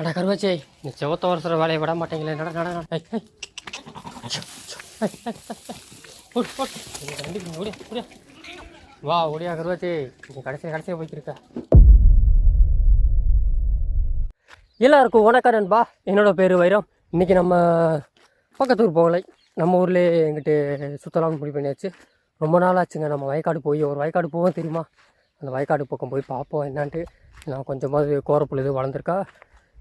அடா கருவாச்சே இந்த செவத்த வருஷம் வேலையை விட மாட்டேங்களே. நட நட நட. ஓடியா, வா ஓடியா கருவாச்சே நீ கடைசியாக கடைசியாக போய்க்கிருக்க. எல்லாருக்கும் வணக்கம் பா என்னோட பேர் வைரம். இன்றைக்கி நம்ம பக்கத்தூர் போகலை. நம்ம ஊர்லேயே எங்கிட்ட சுற்றலாம்னு முடிவு பண்ணியாச்சு. ரொம்ப நாள் ஆச்சுங்க. நம்ம வயக்காடு போய் ஒரு வயக்காடு போவோம் தெரியுமா? அந்த வயக்காடு பக்கம் போய் பார்ப்போம். என்னான்ட்டு. நான் கொஞ்சமாவது கோரப்புல் இது வளர்ந்துருக்கா.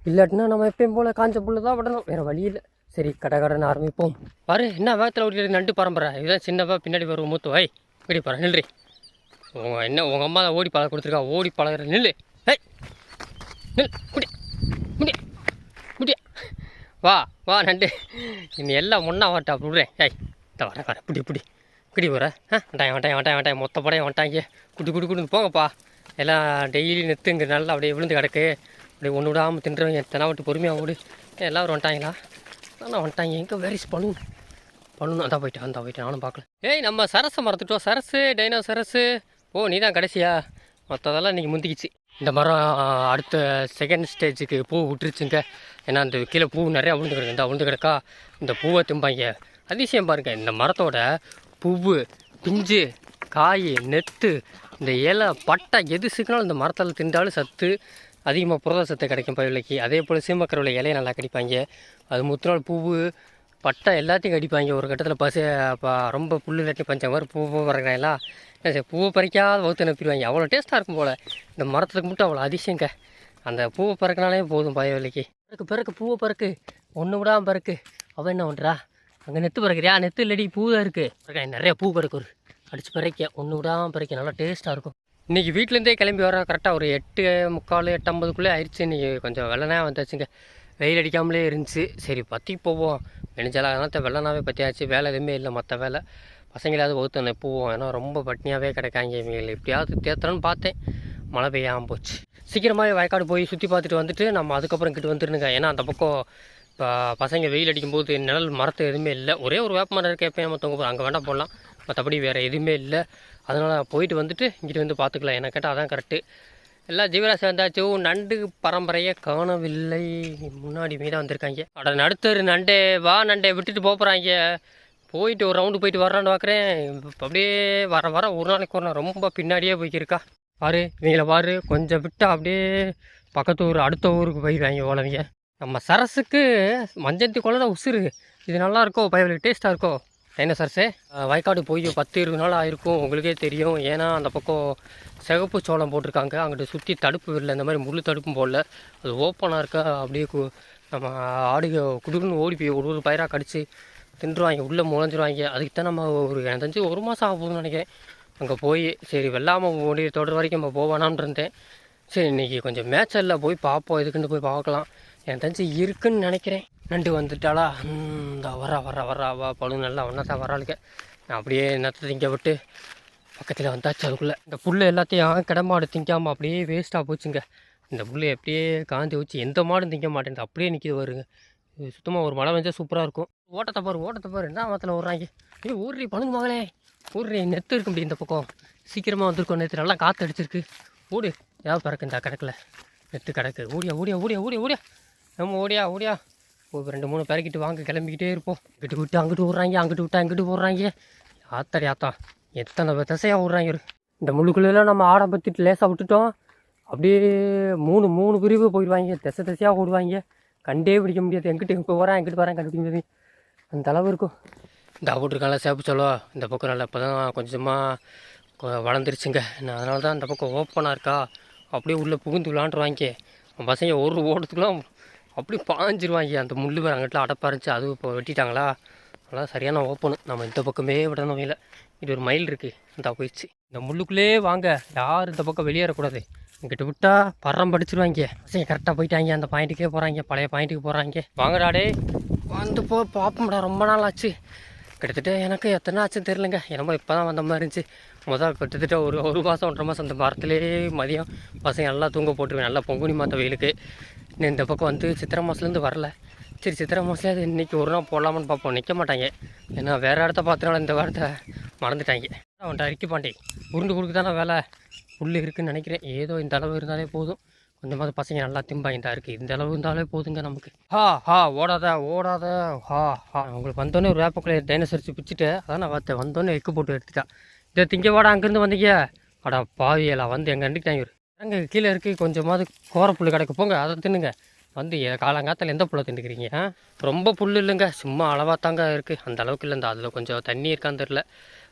இல்லாட்டினா நம்ம எப்பயும் போல் காஞ்ச புல்லு தான் விடணும். வேறு வழி இல்லை. சரி கடை கடைன்னு ஆரம்பிப்போம். பாரு என்ன வேகத்தில் ஓடி நண்டு பரம்பரை. இதுதான் சின்னவா பின்னாடி வரும் மூத்து வாய். இப்படி பாரு நில்றி உங்கள் என்ன உங்கள் அம்மா தான் ஓடி பழக கொடுத்துருக்கா. ஓடி பழகிற நில்லு. ஏய் நில் குடி முடி முடியா வா வா நண்டு. இன்னும் எல்லாம் ஒன்றா வாட்டா விடுறேன் ஏய் இந்த வர வர பிடி பிடி. பிடி வர ஆ வட்டாய் வட்டாய் வட்டாய் வட்டாய் மொத்த படையும் வட்டாங்க. குட்டி குட்டி குட்டி போங்கப்பா. எல்லாம் டெய்லி நெத்துங்க நல்லா அப்படியே விழுந்து கிடக்கு. அப்படி ஒன்று விடாமல் தின்றவங்க எத்தனை விட்டு பொறுமையாக ஓடு எல்லோரும் வந்துட்டாங்களா? ஆனால் வந்துட்டாங்க. எங்கே வேரிஸ் பண்ணணும்? பண்ணணும். அதான் போயிட்டேன் அந்த போயிட்டேன். நானும் பார்க்கல. ஏய் நம்ம சரஸை மறந்துட்டோம். சரஸு டைனோ சரஸு ஓ நீ தான் கடைசியா? மற்றதெல்லாம் இன்றைக்கி முந்திக்கிச்சு. இந்த மரம் அடுத்த செகண்ட் ஸ்டேஜுக்கு பூ விட்டுருச்சுங்க. ஏன்னா அந்த கீழே பூ நிறையா விழுந்து கிடக்கு. இந்த விழுந்து கிடக்கா? இந்த பூவை திம்பாங்க. அதிசயம் பாருங்க. இந்த மரத்தோட பூவு பிஞ்சு காய் நெத்து இந்த இலை பட்டை எது சிக்கினாலும் இந்த மரத்தில் தின்றாலும் சத்து. அதிகமாக புரத சத்து கிடைக்கும் பயிர்களுக்கு. அதே போல் சீமக்கரவில் இலையை நல்லா கடிப்பாங்க. அது முத்தினால் பூவு பட்டை எல்லாத்தையும் கடிப்பாங்க. ஒரு கட்டத்தில் பசு ரொம்ப புல் இல்லாட்டி பஞ்சம் மாதிரி பூ பூ பறக்கிறாங்களா சரி பூவை பறிக்காத வகுத்து அனுப்பிடுவாங்க அவ்வளோ டேஸ்ட்டாக இருக்கும் போல். இந்த மரத்துக்கு மட்டும் அவ்வளோ அதிசயங்க. அந்த பூவை பறக்கினாலே போதும் பயவில்லைக்கு பிறகு பிறகு பூவை பறக்கு. ஒன்று விடாமல் பறக்கு. அவன் என்ன பண்ணுறா அங்கே நெத்து பறக்கிறியா? நெத்து இல்லடி பூ தான் இருக்குது நிறைய பூ பறக்கு ஒரு. அடிச்சு பறக்க. ஒன்று விடாமல் பறிக்க. நல்லா டேஸ்ட்டாக இருக்கும். இன்றைக்கி வீட்டிலேருந்தே கிளம்பி வரோம் கரெக்டாக ஒரு எட்டு முக்கால் எட்டு ஐம்பதுக்குள்ளே ஆயிடுச்சு இன்றைக்கி கொஞ்சம் வெள்ளனா வந்தாச்சுங்க. வெயில் அடிக்காமலே இருந்துச்சு. சரி பற்றி போவோம். நெனைச்சால அதனால வெள்ளனாவே பற்றியாச்சு வேலை எதுவுமே இல்லை மற்ற வேலை. பசங்களாவது ஒருத்தனை போவோம். ஏன்னா ரொம்ப பட்னியாகவே கிடைக்காங்க இவங்களை எப்படியாவது தேத்துறேன்னு பார்த்தேன். மழை பெய்யாமல் போச்சு. சீக்கிரமாகவே வயக்காடு போய் சுற்றி பார்த்துட்டு வந்துட்டு நம்ம அதுக்கப்புறம் கிட்ட வந்துருனுங்க ஏன்னா அந்த பக்கம் இப்போ பசங்க வெயில் அடிக்கும்போது நிழல் மரத்து எதுவுமே இல்லை. ஒரே ஒரு வேப்ப மரம் இருக்க எப்பயும் மற்றவங்க போகிறோம் அங்கே வேண்டாம் போடலாம். மற்றபடி வேறு எதுவுமே இல்லை. அதனால் போயிட்டு வந்துட்டு இங்கிட்டு வந்து பார்த்துக்கலாம் என்ன கேட்டால் அதான் கரெக்டு எல்லாம் ஜீவராசி வந்தாச்சும் நண்டு பரம்பரையை காணவில்லை. முன்னாடி மீதான் வந்திருக்காங்க. அட நடுத்தர் நண்டே வா நண்டே விட்டுட்டு போகிறாங்க போயிட்டு ஒரு ரவுண்டு போயிட்டு வர்றான்னு பார்க்குறேன் அப்படியே வர வர ஒரு நாளைக்கு ஒரு நாள் ரொம்ப பின்னாடியே போய்க்கிருக்கா. பாரு இவங்களை பாரு. கொஞ்சம் விட்டு அப்படியே பக்கத்து ஊர் அடுத்த ஊருக்கு போயிடுவாங்க ஓலவிங்க நம்ம சரஸுக்கு மஞ்சத்தி கொள்ள தான் உசுறு. இது நல்லா இருக்கோ? பயவலுக்கு டேஸ்ட்டாக இருக்கோ? என்ன சரஸே வயக்காடு போய் பத்து இருபது நாள் ஆயிருக்கும். உங்களுக்கே தெரியும். ஏன்னா அந்த பக்கம் சிகப்பு சோளம் போட்டிருக்காங்க. அங்கிட்ட சுற்றி தடுப்பு இல்லை இந்த மாதிரி முள் தடுப்பும் போடல. அது ஓப்பனாக இருக்கா? அப்படியே கு- நம்ம ஆடு குடுக்குன்னு ஓடி போய் ஒரு ஒரு பயிராக கடிச்சு தின்றுவாங்க. உள்ளே முளைஞ்சிருவாங்க. அதுக்கு தான் நம்ம ஒரு எனக்கு தெரிஞ்சு ஒரு மாதம் ஆக போகுதுன்னு நினைக்கிறேன். அங்கே போய் சரி வெள்ளாமல் ஓடி தொடர் வரைக்கும் நம்ம போவானான்னு இருந்தேன். சரி இன்றைக்கி கொஞ்சம் மேட்சரில் போய் பார்ப்போம். இதுக்குன்னு போய் பார்க்கலாம். எனக்கு தெரிஞ்சு இருக்குன்னு நினைக்கிறேன். நண்டு வந்துட்டாளா? இந்த வரா வரா வரா வா பழு நல்லா ஒன்றா தான் வராளுங்க நான் அப்படியே நத்தை திங்க விட்டு பக்கத்தில் வந்தாச்சு அதுக்குள்ளே. இந்த புல் எல்லாத்தையும் கிடமாடு திங்காமல் அப்படியே வேஸ்ட்டாக போச்சுங்க. இந்த புல் எப்படியே காந்தி வச்சு எந்த மாடும் திங்க மாட்டேங்குது. அப்படியே நிற்கிது வருங்க சுத்தமாக ஒரு மழை பெஞ்சால் சூப்பராக இருக்கும். ஓட்டத்தை பாரு ஓட்டத்தை பாரு. என்ன மரத்தில் விட்றாங்க ஏய் ஊர்றி பழுங்கு மகளே. ஊர்றி நெத்து இருக்கு முடியும் இந்த பக்கம். சீக்கிரமாக வந்திருக்கோம் நேற்று நல்லா காற்று அடிச்சிருக்கு. ஓடு. ஏதாவது பறக்கு இந்த கிடக்கில் நெத்து கிடக்கு ஓடியா ஓடியா ஓடியா ஓடியா ஓடியா. நம்ம ஓடியா ஓடியா. ஒரு ரெண்டு மூணு பேரக்கிட்டு வாங்க கிளம்பிக்கிட்டே இருப்போம். இங்கிட்டு விட்டு அங்கிட்டு விட்றாங்க அங்கிட்டு விட்டு இங்கிட்டு போடுறாங்க. ஆத்தாடி ஆத்தா எத்தனை திசையாக விட்றாங்க இரு. இந்த முழுக்குள்ளெல்லாம் நம்ம ஆடை பற்றிட்டு லேசாக விட்டுட்டோம். அப்படியே மூணு மூணு பிரிவு போயிடுவாங்க. திசை திசையாக ஓடுவாங்க. கண்டே பிடிக்க முடியாது. எங்கிட்ட இப்போ வரேன் எங்கிட்டு வரேன் கண்டுபிடிக்க அந்த அளவு இருக்கும். இந்த போட்டிருக்காங்களா சேப்பு சொல்லோ இந்த பக்கம் நல்லா இப்போ தான் கொஞ்சமாக வளர்ந்துருச்சுங்க. நான் அதனால தான் இந்த பக்கம் ஓப்பனாக இருக்கா? அப்படியே உள்ளே புகுந்து விளாண்டுருவாங்க. பசங்க ஒரு ஓட்டத்துக்குலாம் அப்படியே பாஞ்சிருவாங்க. அந்த முள் வேறு அங்கிட்ட அடப்பா இருந்துச்சு அது இப்போ வெட்டிட்டாங்களா? அதெல்லாம் சரியான ஓப்பனு நம்ம இந்த பக்கமே விடணும் இல்லை இது ஒரு மயில் இருக்குது இந்த போயிடுச்சு. இந்த முள்ளுக்குள்ளே வாங்க. யார் இந்த பக்கம் வெளியேறக்கூடாது. இங்கிட்ட விட்டா பறம் படிச்சிருவாங்க. பசங்க கரெக்டாக போயிட்டாங்க. அந்த பாயிண்ட்டுக்கே போகிறாங்க பழைய பாயிண்ட்டுக்கு போகிறாங்க வாங்கடாடே வந்து போ பார்ப்போம்டா ரொம்ப நாள் ஆச்சு. கிட்டத்தட்ட எனக்கு எத்தனை ஆச்சுன்னு தெரிலங்க என்னமோ இப்போ தான் வந்த மாதிரி இருந்துச்சு. முதல் கிட்டத்தட்ட ஒரு ஒரு மாதம் ஒன்றரை மாதம் அந்த மரத்துலேயே மதியம் பசங்க நல்லா தூங்க போட்டுருவேன். நல்லா பொங்குனி மாற்ற வெயிலுக்கு. இந்த பக்கம் வந்து சித்திரை மாதத்துலேருந்து வரல. சரி சித்திரை மாதத்துல அது இன்றைக்கி ஒரு நாள் போடலாமான்னு பார்ப்போம். நிற்க மாட்டாங்க. ஏன்னா வேறு இடத்த பார்த்தனால இந்த வாரத்தை மறந்துட்டாங்க. அவன்கிட்ட அரிக்கி பாண்டி. உருண்டு கொடுக்க தானே வேலை. புல் இருக்குன்னு நினைக்கிறேன். ஏதோ இந்த அளவு இருந்தாலே போதும். கொஞ்சமாவது பசங்க நல்லா திம்பாயிட்டா இருக்குது இந்த அளவு இருந்தாலே போதுங்க நமக்கு. ஹா ஹா ஓடாத ஓடாத. ஹா ஹா. உங்களுக்கு வந்தோடனே ஒரு வேப்பக்குள்ளே டைனோசரிச்சு பிடிச்சிட்டு அதான் நான் பார்த்தேன். வந்தோடனே எக்கு போட்டு எடுத்துட்டா. இதை திங்க வாடா அங்கேருந்து வந்தீங்க. அடா பாவியலா வந்து எங்கள் அண்டிக்கிட்டாங்க ஒரு அங்கே கீழே இருக்குது கொஞ்சமாவது கோரப்புல் கிடக்கு போங்க அதை தின்னுங்க. வந்து காலங்காத்தில் எந்த புல்லை தின்னுக்கிறீங்க? ரொம்ப புல் இல்லைங்க. சும்மா அளவாக தாங்க இருக்குது அந்த அளவுக்கு இந்த அதில் கொஞ்சம் தண்ணி இருக்கான்னு தெரில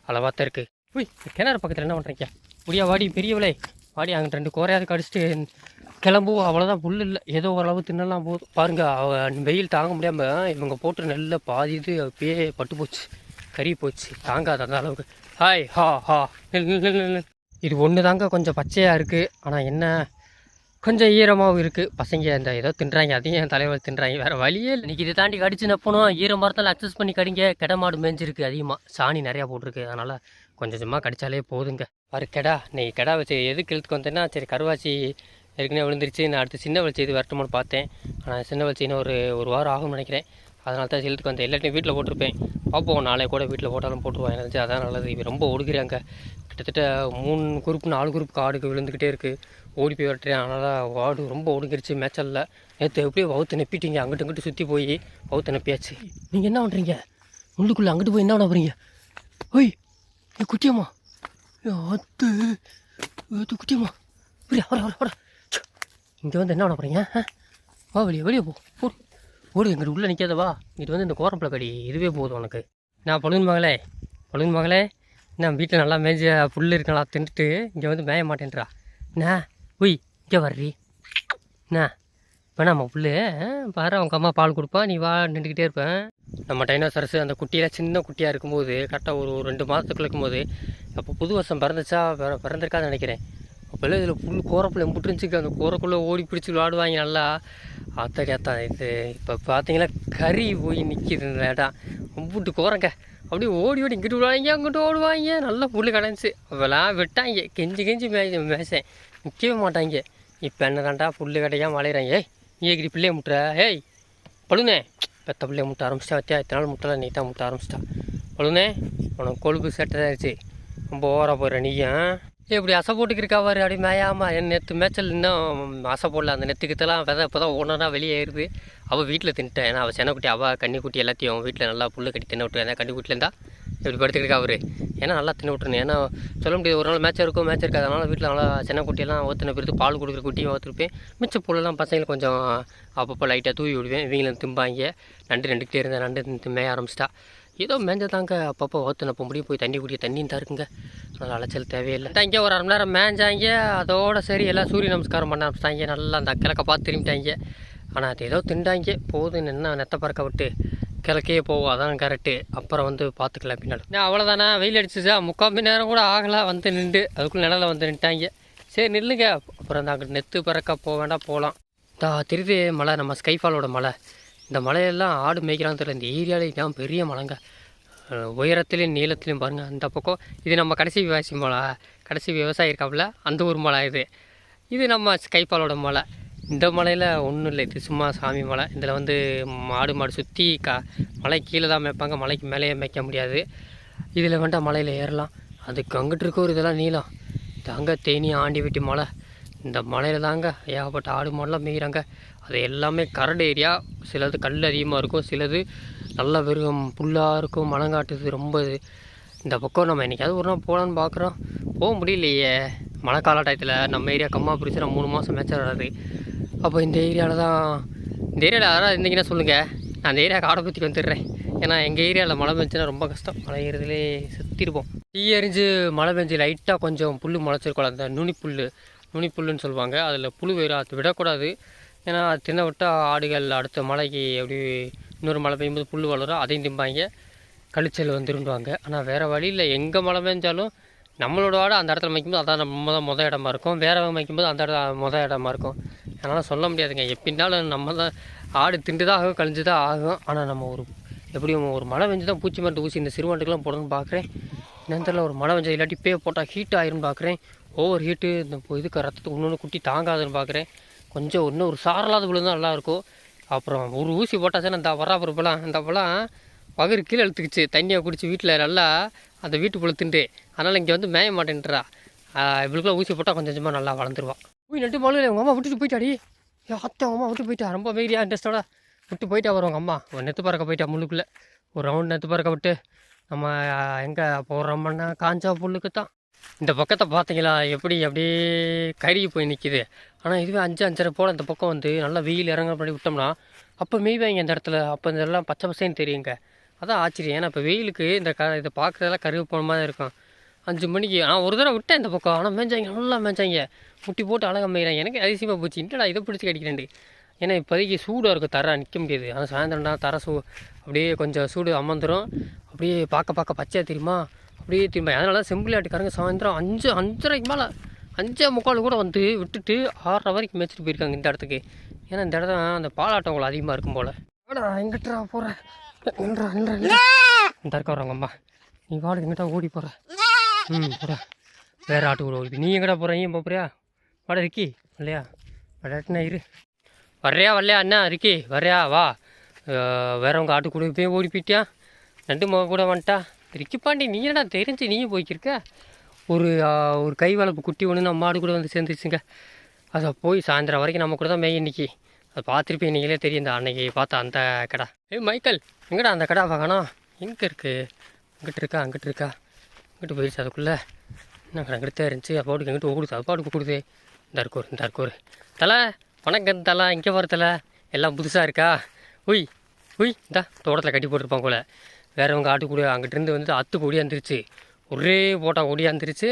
அளவாக தான் இருக்குது உய் கிணறு பக்கத்தில் என்ன பண்ணுறீங்க முடியா வாடி பெரியவளே வாடி அங்கே ரெண்டு கோரையாவது கடிச்சிட்டு கிளம்புவோம் அவ்வளோதான் புல் இல்லை. ஏதோ ஓரளவு தின்னலாம் போதும். பாருங்க அவ வெயில் தாங்க முடியாமல் இவங்க போட்டு நெல்லை பாதி இது அப்படியே பட்டு போச்சு கறி போச்சு தாங்காது அந்த அளவுக்கு. ஹாய் ஹா ஹா. நெல் நெல் நெல் இது ஒன்று தாங்க கொஞ்சம் பச்சையாக இருக்குது ஆனால் என்ன? கொஞ்சம் ஈரமாகவும் இருக்குது பசங்க இந்த ஏதோ தின்றாங்க. அதையும் என் தலைவர் தின்றாங்க. வேறு வழியே இல்லை. இன்றைக்கி இதை தாண்டி கடிச்சு நப்பணும் ஈர மரத்தில் அட்ஜஸ்ட் பண்ணி கடிங்க. கெட மாடு மேய்ஞ்சிருக்கு அதிகமாக சாணி நிறையா போட்டிருக்கு. அதனால் கொஞ்சம் கொஞ்சமாக கடித்தாலே போதுங்க. பாரு கெடா. நீ கெடா வச்சு எதுக்கு இழுத்துக்கு வந்தேன்னா சரி கருவாச்சி ஏற்கனவே விழுந்துருச்சு. நான் அடுத்து சின்ன வளர்ச்சி இது வரட்டுமான்னு பார்த்தேன். ஆனால் சின்ன வளர்ச்சி இன்னும் ஒரு ஒரு வாரம் ஆகும்னு நினைக்கிறேன். அதனால தான் இழுத்துக்கு வந்தேன். எல்லாத்தையும் வீட்டில் போட்டிருப்பேன். பார்ப்போம் நாளை கூட வீட்டில் போட்டாலும் போட்டுருவோம் எனக்கு அதான் நல்லது. ரொம்ப ஒடுக்குறாங்க. கிட்டத்தட்ட மூணு குரூப் நாலு குரூப் காடுக்கு விழுந்துக்கிட்டே இருக்குது ஓடி போய் வரட்டுறேன். அதனால் வார்டு ரொம்ப ஒடுங்கிருச்சு மேய்ச்சலில். நேற்று எப்படியோ வவுத்து நெப்பிட்டீங்க. அங்கிட்டு இங்கிட்டு சுற்றி போய் வவுத்து நெப்பியாச்சு. நீங்கள் என்ன பண்ணுறீங்க உள்ளுக்குள்ளே அங்கிட்டு போய் என்ன பண்ண போகிறீங்க ஓய் ஏ குட்டியம்மா. ஏ அத்து குட்டியம்மா. இப்படியா வர வர வர இங்கே வந்து என்ன பண்ண போகிறீங்க வா வெளியே வெளியே போ. ஓடு ஓடு எங்கிட்ட உள்ளே நிற்காத வா. இங்கிட்டு வந்து இந்த கோரப்பில் கடி. இதுவே போதும் உனக்கு. நான் பழுன் மகளே. பழுன் மகளே. நான் வீட்டில் நல்லா மேய்ஞ்ச புல் இருக்கலாம் தின்னுட்டு இங்கே வந்து மேய மாட்டேன்றா. என்ன உய் இங்கே வர்றி. என்ன இப்போ நம்ம புல் பாரு அவங்க அம்மா பால் கொடுப்பா நீ வா நின்றுக்கிட்டே இருப்பேன் நம்ம டைனோசரஸ் அந்த குட்டியில் சின்ன குட்டியாக இருக்கும்போது கரெக்டாக ஒரு ஒரு ரெண்டு மாதத்துக்குள்ள இருக்கும்போது அப்போ புது வருஷம் பிறந்துச்சா பிற- பிறந்திருக்கான்னு நினைக்கிறேன். அப்போல்லாம் இதில் புல் கோரப்புள்ள எம்பிட்டு அந்த கோரக்குள்ளே ஓடி பிடிச்சி விளாடுவாங்க நல்லா. அத்தை கேத்தான் இது இப்போ பார்த்தீங்கன்னா கறி போய் நிற்கிது இந்த இடம் கும்பிட்டு கோரங்க. அப்படியே ஓடி ஓடி இங்கிட்டு விடுவாங்க அங்கிட்டு ஓடுவாங்க. நல்லா புல் கிடந்துச்சு அவெல்லாம் விட்டாங்க. கெஞ்சி கெஞ்சி மே மேசேன் நிற்கவே மாட்டாங்க. இப்போ என்ன தாண்டா புல் கிடைக்காம வளையிறாங்க ஏய் நீ ஏகிரி பிள்ளைய முட்டுற? ஏய் பழுனே. பெத்த பிள்ளைய முட்ட ஆரம்பிச்சிட்டா வச்சா இத்தனை நாள் முட்டலை நீ தான் முட்ட ஆரம்பிச்சிட்டா. பழுனே உனக்கு கொழுப்பு செட்டதாகிடுச்சு ரொம்ப ஓவராக போகிற நீயும் இப்படி அசை போட்டுக்கிருக்கா பாரு அப்படி மேயாமா. என் நெத்து மேய்ச்சல் இன்னும் அசை போடல. அந்த நெத்துக்கிட்டலாம் விதை இப்போ தான் ஒன்றா வெளியே ஏறுது அவள் வீட்டில் தின்ட்டேன். ஏன்னா அவள் சென்னக்குட்டி அவள் கன்னிக்குட்டி எல்லாத்தையும் வீட்டில் நல்லா புல்லு கட்டி தின்ன விட்டு ஏன்னா கன்னிக்குட்டியில் இருந்தா இப்படி படுத்துக்கிருக்கா அவரு ஏன்னா நல்லா தின்னு விட்டுருணும் ஏன்னா சொல்ல முடியாது. ஒரு நாள் மேட்ச் இருக்கும் மேட்ச் இருக்காது. அதனால் வீட்டில் நல்லா சின்ன குட்டியெல்லாம் ஊற்றின பிறகு பால் கொடுக்குற குட்டியும் ஊற்றிருப்பேன் மிச்ச புல்லெல்லாம் பசங்களுக்கு கொஞ்சம் அப்பப்போ லைட்டாக தூவி விடுவேன். இவங்களும் திம்பாங்க. நண்டு நண்டுக்கிட்டே இருந்தேன் நண்டு தின்னு மேய ஆரம்பிச்சிட்டா. ஏதோ மேஞ்சதாங்க. அப்பப்போ ஓத்துனப்போ முடியும். போய் தண்ணி குடிய தண்ணியும் தான் இருக்குங்க. அதனால் அலைச்சல் தேவையில்லை. இங்கே ஒரு அரை மணி நேரம் மேஞ்சாங்க. அதோட சரி எல்லாம் சூரிய நமஸ்காரம் பண்ண ஆரம்பிச்சிட்டாங்க. நல்லா அந்த கிழக்க பார்த்து திரும்பிட்டாங்க. ஆனால் அது ஏதோ திண்டாங்க. போதும் என்ன நெத்த பறக்க விட்டு கிழக்கே போவோம் அதான் கரெக்டு அப்புறம் வந்து பார்த்துக்கலாம் பின்னாடி அவ்வளோதானே வெயில் அடிச்சுச்சா முக்கால் மணி நேரம் கூட ஆகலை. வந்து நின்று அதுக்குள்ளே நிழல வந்து நின்ட்டாங்க. சரி நில்லுங்க. அப்புறம் அந்த அங்கே நெத்து பறக்க போக வேண்டாம் போகலாம். தா திருவே மலை நம்ம ஸ்கைஃபாலோட மலை. இந்த மலையெல்லாம் ஆடு மேய்க்கிறான்னு தெரியல. இந்த ஏரியாவில் இதான் பெரிய மலைங்க. உயரத்துலையும் உயரத்துலேயும் நீளத்துலேயும் பாருங்கள் அந்த பக்கம் இது நம்ம கடைசி விவசாயி மலை. கடைசி விவசாயி இருக்காப்புல அந்த ஊர் மலை இது. இது நம்ம ஸ்கைபாலோட மலை. இந்த மலையில் ஒன்றும் இல்லை. இது சும்மா சாமி மலை. இதில் வந்து மாடு மாடு சுற்றி கா மலை கீழே தான் மேய்ப்பாங்க. மலைக்கு மேலேயே மேய்க்க முடியாது. இதில் வேண்டாம் மலையில் ஏறலாம். அதுக்கு அங்கிட்டு இருக்க ஒரு இதெல்லாம் நீளம். தாங்க தேனி ஆண்டி வெட்டி மலை. இந்த மலையில் தாங்க ஏகப்பட்ட ஆடு மாடெலாம் மேய்கிறாங்க அது எல்லாமே கரடு ஏரியா. சிலது கல் அதிகமாக இருக்கும் சிலது நல்ல வெறும் புல்லாக இருக்கும் மழங்காட்டுது ரொம்ப இது. இந்த பக்கம் நம்ம என்றைக்காவது ஒரு நாள் போகலான்னு பார்க்குறோம் போக முடியலையே. மழை கால டயத்தில் நம்ம ஏரியா கம்மா பிடிச்சி மூணு மாதம் மேட்சர் வராது அப்போ இந்த ஏரியாவில் தான் இந்த ஏரியாவில் யாராவது இருந்தீங்கன்னா சொல்லுங்கள் நான் அந்த ஏரியா காடை பற்றி வந்துடுறேன். ஏன்னா எங்கள் ஏரியாவில் மழை பெஞ்சுன்னா ரொம்ப கஷ்டம். மழை ஏறுறதுலே சுற்றிருப்போம் தீ எறிஞ்சு மழை பெஞ்சு லைட்டாக கொஞ்சம் புல் முளைச்சிருக்கோம். அந்த நுனி புல் நுனி புல்லுன்னு சொல்லுவாங்க. அதில் புழு வேறு அது விடக்கூடாது. ஏன்னா அது தின்ன விட்டால் ஆடுகள் அடுத்த மழைக்கு எப்படி இன்னொரு மழை பெய்யும்போது புல் வளரும் அதையும் திம்பாங்க. கழிச்சல் வந்துருண்டுவாங்க ஆனால் வேறு வழியில் எங்கே மழை பெஞ்சாலும் நம்மளோட ஆடு அந்த இடத்துல மேய்க்கும்போது அதான் நம்ம தான் மொதல் இடமா இருக்கும். வேறவங்க மேய்க்கும்போது அந்த இடம் மொதல் இடமா இருக்கும். அதனால் சொல்ல முடியாதுங்க. எப்படினாலும் நம்ம தான் ஆடு திண்டு தான் ஆகும் கழிஞ்சு தான் ஆகும். ஆனால் நம்ம ஒரு எப்படியும் ஒரு மழை பெஞ்சு தான் பூச்சி மருந்து ஊசி இந்த சிறுவாண்டுக்கெல்லாம் போடணும்னு பார்க்குறேன் என்னன்னு ஒரு மழை பெஞ்சா இல்லாட்டி பே போட்டால் ஹீட் ஆயிரும்னு பார்க்குறேன் ஓவர் ஹீட்டு இந்த இதுக்கு ரத்தத்துக்கு இன்னொன்று குட்டி தாங்காதுன்னு பார்க்குறேன் கொஞ்சம் இன்னும் ஒரு சாரலாத விழுந்தால் நல்லாயிருக்கும். அப்புறம் ஒரு ஊசி போட்டாச்சுன்னா இந்த வராப்பருப்பெல்லாம் இந்த அப்பெல்லாம் பகிர் கீழே இழுத்துக்குச்சு. தண்ணியை குடிச்சு வீட்டில் நல்லா அந்த வீட்டு புழு திண்டு. அதனால் இங்கே வந்து மேய மாட்டேன்றா. இவளுக்குலாம் ஊசி போட்டால் கொஞ்சம் கொஞ்சமாக நல்லா வளர்ந்துருவான் போய் நட்டு மாலையில் உங்கள் அம்மா விட்டுட்டு போயிட்டாடி. ஏ அத்தை அம்மா விட்டு போயிட்டா. ரொம்ப வெயிலியா இன்ட்ரெஸ்டோட விட்டு போயிட்டா வரும் உங்கள் அம்மா. ஒரு நெத்து பறக்க போயிட்டா முள்ளுக்குள்ளே. ஒரு ரவுண்ட் நெத்து பறக்க விட்டு. நம்ம எங்கே போகிறோம்னா காஞ்சா புல்லுக்கு தான் இந்த பக்கத்தை பார்த்தீங்களா? எப்படி அப்படியே கருகி போய் நிற்கிது ஆனால் இதுவே அஞ்சு அஞ்சரை போல் இந்த பக்கம் வந்து நல்லா வெயில் இறங்குற பண்ணி விட்டோம்னா அப்போ மேய்வாங்க இந்த இடத்துல அப்போ இதெல்லாம் பச்சை பசேன்னு தெரியுங்க. அதான் ஆச்சரியம். ஏன்னா இப்போ வெயிலுக்கு இந்த க இதை பார்க்குறதெல்லாம் கருவு போன மாதிரி இருக்கும். அஞ்சு மணிக்கு நான் ஒரு தடவை விட்டேன் இந்த பக்கம். ஆனால் மேய்ஞ்சாங்க நல்லா மேய்ஞ்சாங்க. முட்டி போட்டு அழகாக மேய்கிறாங்க எனக்கு அதிசயமாக போச்சு. என்னடா இதை பிடிச்சி கிடைக்கிறேன் ஏன்னா இப்போதைக்கு சூடாக இருக்கும் தர நிற்க முடியாது. ஆனால் சாயந்தரம்னா தர சூ அப்படியே கொஞ்சம் சூடு அமர்ந்துடும் அப்படியே பார்க்க பார்க்க பச்சையாக தெரியுமா? அப்படியே திரும்ப அதனால செம்பிளாட்டுக்காரங்க சாயந்தரம் அஞ்சு அஞ்சரைக்கு மேலே அஞ்சே முக்கால் கூட வந்து விட்டுட்டு ஆறரை வரைக்கும் மேய்ச்சிட்டு போயிருக்காங்க இந்த இடத்துக்கு. ஏன்னா இந்த இடத்துல அந்த பாலாட்டவங்கள் அதிகமாக இருக்கும் போல். ஏடா எங்கிட்டா போகிறேன் நின்றா நின்றா இந்த இருக்க வர்றாங்க அம்மா. நீ வாடகை எங்கிட்ட ஓடி போகிற ம் போகிற வேறு ஆட்டு கூட ஓடி நீ எங்கடா போகிற ஏன் போறியா? வாடா இருக்கி இல்லையா விளையாட்டுனா இரு. வர்றியா வரலையா? அண்ணா இருக்கி வர்றியா? வா. வேறவங்க ஆட்டு கூட போய் ஓடி போயிட்டியா? நண்டு மக கூட வந்துட்டா? ரிக்கிப்பாண்டி நீ என்னடா தெரிஞ்சு நீயும் போய்க்கிருக்க? ஒரு ஒரு கை வளர்ப்பு குட்டி ஒன்று நம்ம மாடு கூட வந்து சேர்ந்துச்சுங்க அதை போய் சாயந்தரம் வரைக்கும் நம்ம கூட தான் மேய் இன்னைக்கு. அதை பார்த்துருப்பேன் நீங்களே தெரியும் இந்த அன்னைக்கு பார்த்தா அந்த கடை. ஏய் மைக்கேல் எங்கடா அந்த கடை பார்க்கணும் எங்கே இருக்குது அங்கிட்டு இருக்கா அங்கிட்டு இருக்கா? அங்கிட்டு போயிடுச்சு அதுக்குள்ளே. என்ன கடை அங்கிட்டு இருந்துச்சு? அப்பாவுக்கு எங்கிட்ட ஓடுது? அப்பாவுக்கு கொடுது இந்த இருக்கோர் இந்த இருக்கோர் தலை வணக்கம் தலை இங்கே வர தலை. எல்லாம் புதுசாக இருக்கா? உய் உய் இந்தா தோட்டத்தில் கட்டி போட்டிருப்பாங்க போல. வேறவங்க ஆட்டுக்குடி கூட அங்கிட்டிருந்து வந்து அத்து ஓடியாந்துருச்சு ஒரே போட்டா ஓடியாந்துருச்சு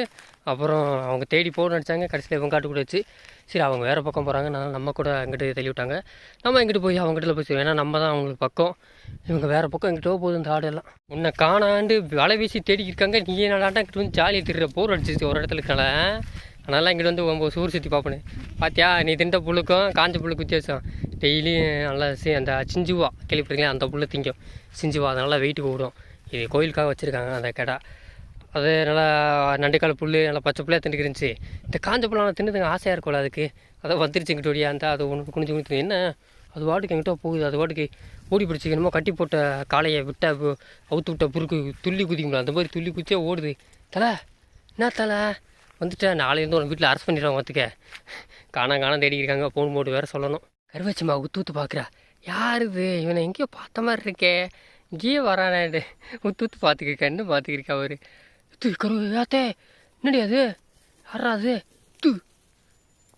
அப்புறம் அவங்க தேடி போட நினச்சாங்க. கடைசியில் இவங்க ஆட்டுக்குடி கூட வச்சு சரி அவங்க வேறு பக்கம் போகிறாங்க நான் நம்ம கூட அங்கிட்டு தள்ளி விட்டாங்க நம்ம எங்கிட்டு போய் அவங்ககிட்ட போய் செய்வோம் ஏன்னா நம்ம தான் அவங்களுக்கு பக்கம். இவங்க வேறு பக்கம் எங்கிட்டோ போகுது இந்த ஆடெல்லாம் உன்னை காணாண்டு வலை வீசி தேடிக்கிட்டு இருக்காங்க. நீ என்னடாட்டா இங்கிட்டு வந்து ஜாலியாக திருற போர் அடிச்சிச்சு ஒரு இடத்துல நல்லா இங்கிட்டு வந்து ஒம்பது சூர் சுற்றி பார்ப்பேன். பார்த்தியா நீ திண்ட புழுக்கும் காஞ்ச புல்லுக்கு வித்தியாசம். டெய்லியும் நல்லா சி அந்த சிஞ்சுவா. கேள்விப்படுறீங்களா அந்த புல்லு திங்கும். சிஞ்சுவா அது நல்லா வெயிட்டுக்கு விடும் இது கோயிலுக்காக வச்சுருக்காங்க அந்த கடை. அது நல்லா நண்டுக்கால் புல் நல்லா பச்சை புள்ளையாக திண்டுக்கு இருந்துச்சு. இந்த காஞ்ச புல்லாம் தின்னுதுங்க ஆசையாக இருக்கும்ல அதுக்கு. அதை வந்துருச்சு எங்கிட்ட ஓடியா அந்த அது ஒன்று குனிஞ்சு குனிஞ்சு என்ன அது வாட்டுக்கு எங்கிட்ட போகுது அது வாட்டுக்கு ஓடி பிடிச்சி என்னமோ கட்டி போட்ட காளையை விட்ட அவுத்து விட்ட புருக்கு துள்ளி குதிக்கும்ல அந்த மாதிரி துள்ளி குதிச்சே ஓடுது. தலை என்ன தலை? வந்துட்டேன் நாளையிலேருந்து உன் வீட்டில் அரெஸ்ட் பண்ணிடுவாங்க பார்த்துக்க காணா காணா தேடி இருக்காங்க. ஃபோன் போட்டு வேறு சொல்லணும். கருவச்சம்மா உத்து ஊத்து பார்க்குறா யார் இது? இவனை எங்கேயோ பார்த்த மாதிரி இருக்கே. இங்கேயே வரானே உத்து ஊத்து பார்த்துக்க கண்ணு பார்த்துக்கிருக்கா அவர். தூ கரு என்னடி அது? யாரா அது? தூ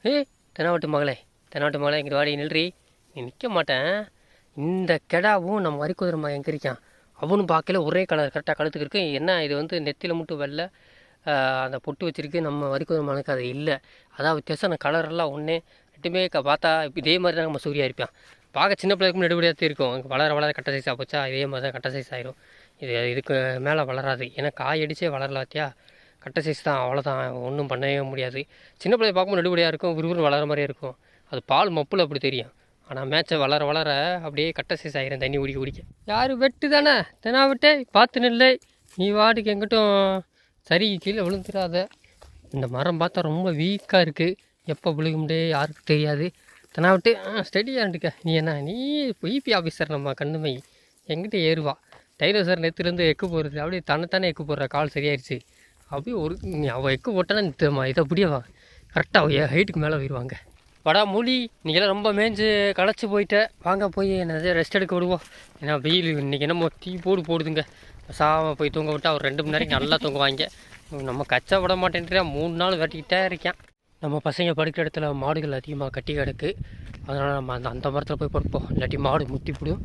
ஏ தெனாவட்டு மகளே தெனாவட்டு மகளே இங்கிட்டு வாடி நில்றி. நீ நிற்க மாட்டேன். இந்த கெடாவும் நம்ம வரிக்குதிரை எங்கே இருக்கான்? அவனும் பார்க்கல ஒரே கலர் கரெக்டாக கழுத்துக்கு இருக்கு. என்ன இது வந்து நெத்தியில் மட்டும் வெள்ளை? அந்த பொட்டு வச்சுருக்கு. நம்ம வரிக்குதிரை மனக்கு அது இல்லை. அதான் வித்தியாசம். அந்த கலரெல்லாம் ஒன்றே ரெண்டுமே க பார்த்தா இதே மாதிரி தான் நம்ம சூர்யா இருப்பான் பார்க்க சின்ன பிள்ளைக்கு நெடுபடியாக இருக்கும். அங்கே வளர வளர கட்ட சைஸ் ஆப்போச்சா இதே மாதிரி தான் கட்ட சைஸ் ஆயிரும். இது இதுக்கு மேலே வளராது. ஏன்னா காய் அடிச்சே வளரல பார்த்தியா கட்ட சைஸ் தான். அவ்வளோதான் ஒன்றும் பண்ணவே முடியாது. சின்ன பிள்ளைய பார்க்கும்போது நெடுபடியாக இருக்கும். விறுவிறு வளர மாதிரியே இருக்கும். அது பால் மப்புல அப்படி தெரியும். ஆனால் மேட்சை வளர வளர அப்படியே கட்ட சைஸ் ஆயிரும். தண்ணி குடிக்க குடிக்க யார் வெட்டு தானே? தெனா விட்டே பார்த்து நில்லை. நீ வாட்டுக்கு எங்கிட்டும் சரி கீழே விழுந்துடாத. இந்த மரம் பார்த்தா ரொம்ப வீக்காக இருக்குது எப்போ விழுக முடியாது யாருக்கு தெரியாது. தனா விட்டு ஸ்டடியாக இருந்துக்க. நீ என்ன நீ பிபி ஆஃபீஸர் நம்ம கண்ணுமை. எங்கிட்ட ஏறுவா. சார் நெத்துலேருந்து எக்கு போடுறது. அப்படியே தன்னைத்தானே எக்கு போடுற கால் சரியாயிருச்சு. அப்படியே ஒரு நீ அவள் எக்கு போட்டானா இதை அப்படியே கரெக்டாக கரெக்டாக ஹைட்டுக்கு மேலே போயிடுவாங்க வடா மூலி நீங்களாம் ரொம்ப மேய்ஞ்சு களைச்சி போயிட்டேன் வாங்க போய் நிறைய ரெஸ்ட் எடுக்க விடுவோம். ஏன்னா வெயில் இன்றைக்கி என்னமோ தீ போடு போடுதுங்க. பேசாமல் போய் தூங்க விட்டா ஒரு ரெண்டு மணி நேரம் நல்லா தூங்குவாங்க. நம்ம கச்சா விட மூணு நாள் வெட்டிக்கிட்டே இருக்கேன். நம்ம பசங்க படுக்கிற இடத்துல மாடுகள் அதிகமாக கட்டி கிடக்கு. அதனால் நம்ம அந்த அந்த மரத்தில் போய் படுப்போம். இல்லாட்டி மாடு முட்டி போடும்.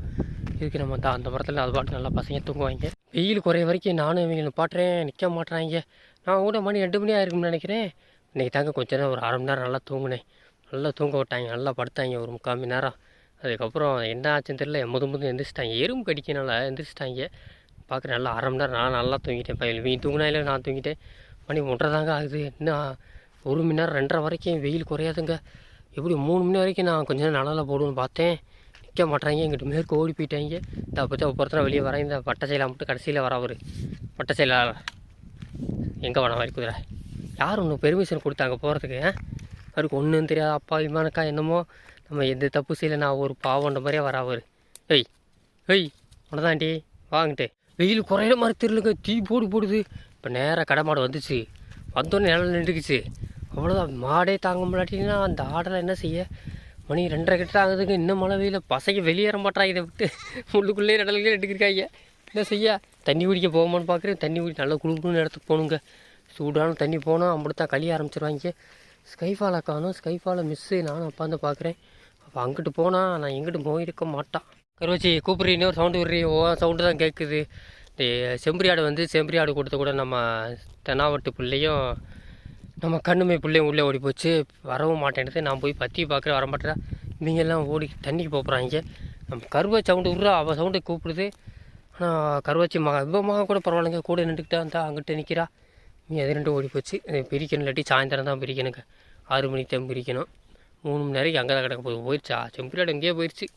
இதுக்கு நம்ம அந்த அந்த மரத்தில் அது பாட்டு நல்லா பசங்க தூங்குவாங்க. வெயில் குறைய வரைக்கும் நானும் இவங்க பாட்டுறேன்? நிற்க மாட்டேறாங்க நான் கூட மணி ரெண்டு மணி ஆயிருக்கும்னு நினைக்கிறேன். இன்றைக்கி தாங்க கொஞ்ச நேரம் ஒரு அரை மணி நேரம் நல்லா தூங்கினேன். நல்லா தூங்க விட்டாங்க. நல்லா படுத்தாங்க ஒரு முக்கால் மணி நேரம். அதுக்கப்புறம் என்ன ஆச்சுன்னு தெரியல. முது முது எந்திரிச்சிட்டாங்க. எறும்பு கடிக்கனால எந்திரிச்சிட்டாங்க. பார்க்குற நல்லா அரை மணி நேரம் நான் நல்லா தூங்கிட்டேன். பையன் நீ தூங்கினா இல்லை நான் தூங்கிட்டேன். மணி ஒன்றரை தாங்க ஆகுது. இன்னும் ஒரு மணி நேரம் ரெண்டரை வரைக்கும் வெயில் குறையாதுங்க. எப்படி மூணு மணி வரைக்கும் நான் கொஞ்ச நேரம் நிழலில் போடுவேன்னு பார்த்தேன். நிற்க மாட்டாங்க எங்கிட்ட மேற்கு ஓடி போயிட்டாங்க. இந்த பற்றி ஒருத்தர் வெளியே வரேன் இந்த பட்டை செயலாக மட்டும் கடைசியில் வர அவர். பட்டை செயலாளர் எங்கே வேணா மாதிரி குதிரை? யார் ஒன்று பெர்மிஷன் கொடுத்தாங்க போகிறதுக்கு அவருக்கு ஒன்றும் தெரியாது. அப்பா விமானக்கா என்னமோ நம்ம எந்த தப்பு செய்யலை நான் ஒரு பாவன்ற மாதிரியே வர அவர். ஏய் ஏய் உனதாண்டி வாங்கிட்டு. வெயில் குறையிற மாதிரி தெரியலங்க. தீ போடு போடுது. இப்போ நேராக கடை மாடு வந்துச்சு. வந்தோடனே நிலம் நின்றுக்குச்சு. அவ்வளோதான் மாடே தாங்க முடியாட்டிங்கன்னா அந்த ஆடெல்லாம் என்ன செய்ய? மணி ரெண்டரை கிட்ட ஆகுதுங்க. இன்னும் மழை வெயில் பசங்க வெளியேற மாட்டாங்க இதை விட்டு உள்ளுக்குள்ளே நடலுக்கே எடுக்கிருக்காங்க என்ன செய்ய? தண்ணி குடிக்க போகமான்னு பார்க்குறேன் தண்ணி குடி நல்லா குளிக்கணும்னு இடத்துக்கு போகணுங்க. சூடான தண்ணி போனால் அப்படித்தான் கழிய ஆரம்பிச்சிருவாங்க. ஸ்கைஃபாலை காணும். ஸ்கைஃபாலை மிஸ்ஸு நானும் உட்காந்து பார்க்குறேன் அப்போ அங்கிட்டு போனால் நான் எங்கிட்டு போயிருக்க மாட்டான் கருவச்சி கூப்பிட்றீ இன்னொரு சவுண்டு விடுறீ ஓ சவுண்டு தான் கேட்குது இந்த செம்பரியாடு வந்து செம்பரி ஆடு கொடுத்த கூட நம்ம தெனாவட்டு பிள்ளையும் நம்ம கண்ணுமே பிள்ளையும் உள்ளே ஓடி போச்சு. வரவும் மாட்டேன்றது நான் போய் பற்றி பார்க்குறேன் வர மாட்டேறா இவங்க எல்லாம் ஓடி தண்ணிக்கு போகிறாங்க நம்ம கருவை சவுண்டு விட்றா அவள் சவுண்டு கூப்பிடுது. ஆனால் கருவாச்சி மகா இவ மகா கூட பரவாயில்லைங்க. கூட நின்றுக்கிட்டா இருந்தா அங்கிட்ட நிற்கிறா நீ அது ரெண்டும் ஓடி போச்சு. பிரிக்கணும் இல்லாட்டி சாயந்தரம் தான் பிரிக்கணுங்க. ஆறு மணிக்கு தான் பிரிக்கணும். மூணு மணி நேரம் அங்கே தான் கிடக்க போகுது. போயிடுச்சா செம்பிராடு எங்கேயோ போயிடுச்சு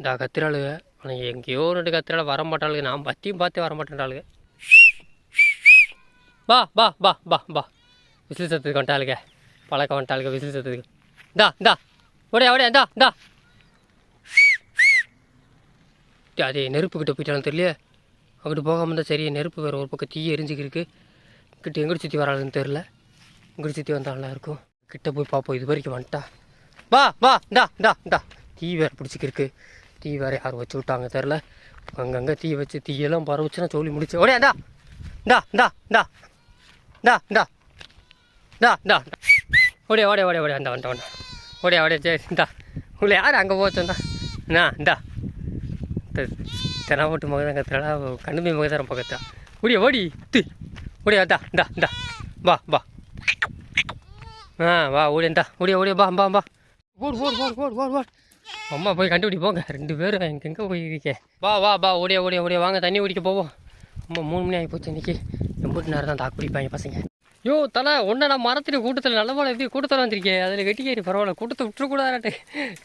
இந்த கத்திராளுக ஆனால் எங்கேயோ ரெண்டு கத்திரால வர மாட்டாளுங்க நான் பத்தியும் பார்த்தே வர மாட்டேன்றாளுங்க வா பா பா வா. பா விசில் சத்துக்கு வந்துட்டாளுங்க பழக்கம் வந்துட்டாளுங்க விசில் சத்துக்கு இந்தா இந்தா. ஓடியா ஓடியா இந்தா இந்தா. அதே அது நெருப்புக்கிட்ட போயிட்டாலும் தெரியல அப்படி போகாமல் இருந்தால் சரி நெருப்பு வேறு ஒரு பக்கம் தீ எரிஞ்சுக்கிருக்கு. கிட்ட எங்கிட்டு சுற்றி வராளுன்னு தெரில இங்கிட்டு சுற்றி வந்தா நல்லா இருக்கும். கிட்ட போய் பார்ப்போம் இது வரைக்கும் வந்துட்டா. வா வா இந்தா இந்தா இந்தா. தீ வேறு பிடிச்சிக்கிருக்கு. தீ வேறு யார் வச்சு விட்டாங்க தெரில அங்கங்கே தீ வச்சு தீயெல்லாம் பரவச்சுன்னா சொல்லி முடிச்சு. ஓடியா இந்தா இந்தா இந்தா இந்தா இந்தா இந்தா இந்தா இந்தா. ஓடியா ஓடியா ஓடியா ஓடியா இந்தா வந்தா வந்தா ஓடியா ஓடியா சரி இந்தா. உங்களை யார் அங்கே போச்சோண்டா அண்ணா இந்தா தெனாவட்டு மகதான் கத்துறா கண்ணுமே மகதான் பக்கத்தா ஓடி ஓடி தி. ஓடி அந்தா இந்தா இந்தா. வா வா. ஆ வா ஓடி இந்தா. ஓடியா ஓடியா பா பா பா ஓடு ஓடு ஓடு ஓடு ஓடு ஓடு. அம்மா போய் கண்டுபிடி போங்க. ரெண்டு பேரும் எங்கெங்கே எங்கே போயிருக்கே வா வா வா ஓடியா ஓடியா ஓடியா. வாங்க தண்ணி குடிக்க போவோம். அம்மா மூணு மணி ஆகி போச்சு இன்னைக்கு. எம்பூட்டு நேரம் தான் தாக்கு பிடிப்பாங்க பசங்க. யோ தலை ஒன்றை நான் மரத்துட்டு கூட்டத்தில் நல்ல போல எப்படி கூட்டத்தில் வந்திருக்கேன் அதில் வெட்டிக்கேரி பரவாயில்ல கூட்டத்தை விட்டுறக்கூடாது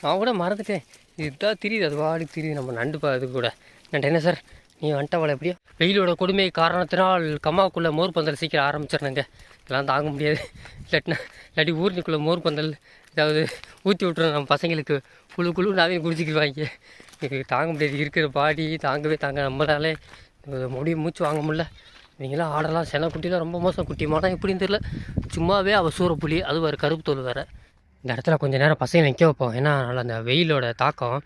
நான் கூட மறந்துட்டேன். இதுதான் தெரியுது அது வாடி தெரியுது. நம்ம நண்டு அது கூட. நான் என்ன சார்? நீ வந்துட்டவளை எப்படியோ? வெயிலோட கொடுமை காரணத்தினால் கம்மாவுக்குள்ளே மோர் பந்தல் சீக்கிரம் ஆரம்பிச்சிடணுங்க. இதெல்லாம் தாங்க முடியாது. இல்லாட்டினா இல்லாட்டி ஊர்னிக்குள்ளே மோர் பந்தல் ஏதாவது ஊற்றி விட்ருவோம் நம்ம பசங்களுக்கு குழு குழுனாவே குடிச்சிக்கிடுவாங்க இது தாங்க முடியாது. இருக்கிற பாடி தாங்கவே தாங்க நம்மளாலே. முடியும் மூச்சு வாங்க முடில இவங்களாம் ஆடலாம். சென குட்டிலாம் ரொம்ப மோசம். குட்டி மாடம் எப்படின்னு தெரியல. சும்மாவே அவள் சூறப்புலி அது வேறு கருப்பு தோல் வேறு. இந்த இடத்துல கொஞ்சம் நேரம் பசங்க நிற்க வைப்போம். ஏன்னா நல்லா அந்த வெயிலோட தாக்கம்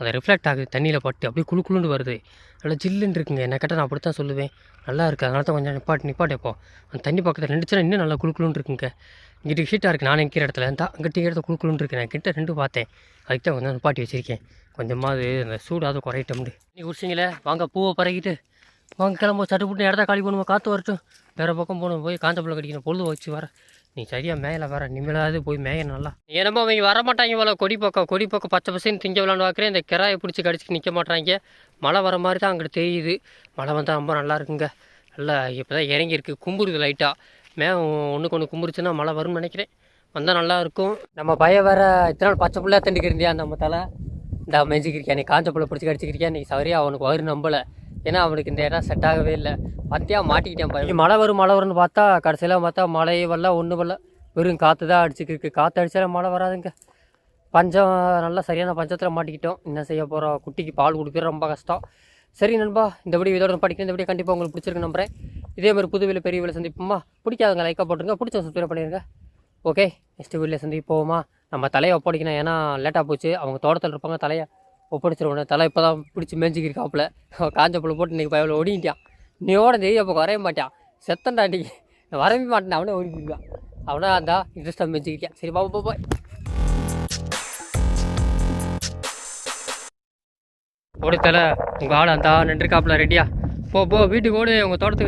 அதை ரிஃப்ளெக்ட் ஆகுது. தண்ணியில் பட்டு அப்படியே குழு குளுன்னு வருது. நல்லா ஜில்லுன்னு இருக்குங்க. என்ன கேட்டால் நான் அப்படி தான் சொல்லுவேன். நல்லா இருக்குது அதனால தான் கொஞ்சம் நிப்பாட்டி நிப்பாட்டு வைப்போம். அந்த தண்ணி பக்கத்தில் நின்றுச்சுன்னா இன்னும் நல்லா குழு குழுன்னு இருக்குங்க. இங்கிட்டு ஹீட்டாக இருக்குது நான் நிற்கிற இடத்துல இருந்தால் அங்கிட்ட இடத்துல குழுக்குழுன்னு இருக்கு. நான் கிட்ட ரெண்டு பார்த்தேன். அதுக்கு தான் கொஞ்சம் நிப்பாட்டி வச்சுருக்கேன். கொஞ்சமாவது அந்த சூடாவது குறையிட்டோம்னு. நீ குடிச்சிங்களே? வாங்க பூவை பறக்கிட்டு வாங்க கிளம்ப. சட்டு போட்டு இடத்த காலி பண்ணுவோம். காற்று வரட்டும். வேறு பக்கம் போகணும். போய் காஞ்சப்பழம் கடிக்கணும் பொழுது வச்சு வர. நீ சரியாக மேலே வர. நிம்மளாவது போய் மேய நல்லா. ஏன்னா அவங்க வர மாட்டாங்க போல. கொடி பக்கம் கொடி பக்கம் பச்சை பசங்க திங்க விளாண்டு பார்க்குறேன் இந்த கிராயை பிடிச்சி கடிச்சிட்டு நிற்க மாட்டாங்க மழை வர மாதிரி தான் அங்கிட்டு தெரியுது. மழை வந்தால் ரொம்ப நல்லா இருக்குங்க. நல்லா இப்போ தான் இறங்கியிருக்கு கும்புறுது லைட்டாக மே ஒன்றுக்கு ஒன்று கும்பிடுச்சுன்னா மழை வரும்னு நினைக்கிறேன். வந்தால் நல்லா இருக்கும். நம்ம பய வேற இத்தனை நாள் பச்சை புள்ளையா தண்டிக்கிறியா நம்ம தலை இந்த மெஞ்சிக்கிறியா நீ காஞ்ச பிள்ளை பிடிச்சி கடிச்சிக்கிறியா நீ சரியா அவனுக்கு வயிறு நம்பலை. ஏன்னா அவனுக்கு இந்த இடம் செட் ஆகவே இல்லை. பத்தியா மாட்டிக்கிட்டேன் பையன். மழை வரும் மழை வரும்னு பார்த்தா கடைசியில் பார்த்தா மழையே வரல ஒன்றும் வரல. வெறும் காற்று தான் அடிச்சுக்கிருக்கு. காற்று அடித்தாலும் மழை வராதுங்க. பஞ்சம் நல்லா சரியான பஞ்சத்தில் மாட்டிக்கிட்டோம். என்ன செய்ய போகிறோம் குட்டிக்கு பால் கொடுக்குறது ரொம்ப கஷ்டம். சரி நண்பா இந்த வீடியோ இதோட படிக்கிறேன். இந்த வீடியோ கண்டிப்பாக உங்களுக்கு பிடிச்சிருக்கு நம்புறேன். இதே மாதிரி புது வீடியோ பெரிய வீடியோ சந்திப்போமா? பிடிக்காதவங்க லைக்காக போட்டுருங்க. பிடிச்ச சப்ஸ்கிரைப் பண்ணிடுங்க ஓகே நெக்ஸ்ட் வீடியோ சந்திப்போமா? நம்ம தலையை ஒப்படைக்கணும். ஏன்னா லேட்டாக போச்சு. அவங்க தோட்டத்தில் இருப்பாங்க தலையை ஒப்படைச்சிருவோம் தலை இப்போ தான் பிடிச்சி மேய்ஞ்சிக்கிருக்காப்புல காஞ்ச புள்ள போட்டு இன்றைக்கி பயவில் ஓடிட்டான் நீ ஓட தெரிய அப்போ வரைய மாட்டான். செத்தன்டா இன்றைக்கி வரவே மாட்டேன். அவனே ஓடி போயிருக்கான் அவனா அந்த இன்ட்ரெஸ்ட்டாக மேஞ்சிக்கிட்டான். சரி பாப்பா போய் ஓடி தலை. உங்கள் ஆள் அந்த நின்றுக்காப்புல ரெடியா போ போ வீட்டுக்கு ஓடு. உங்கள் தோட்டத்துக்கு.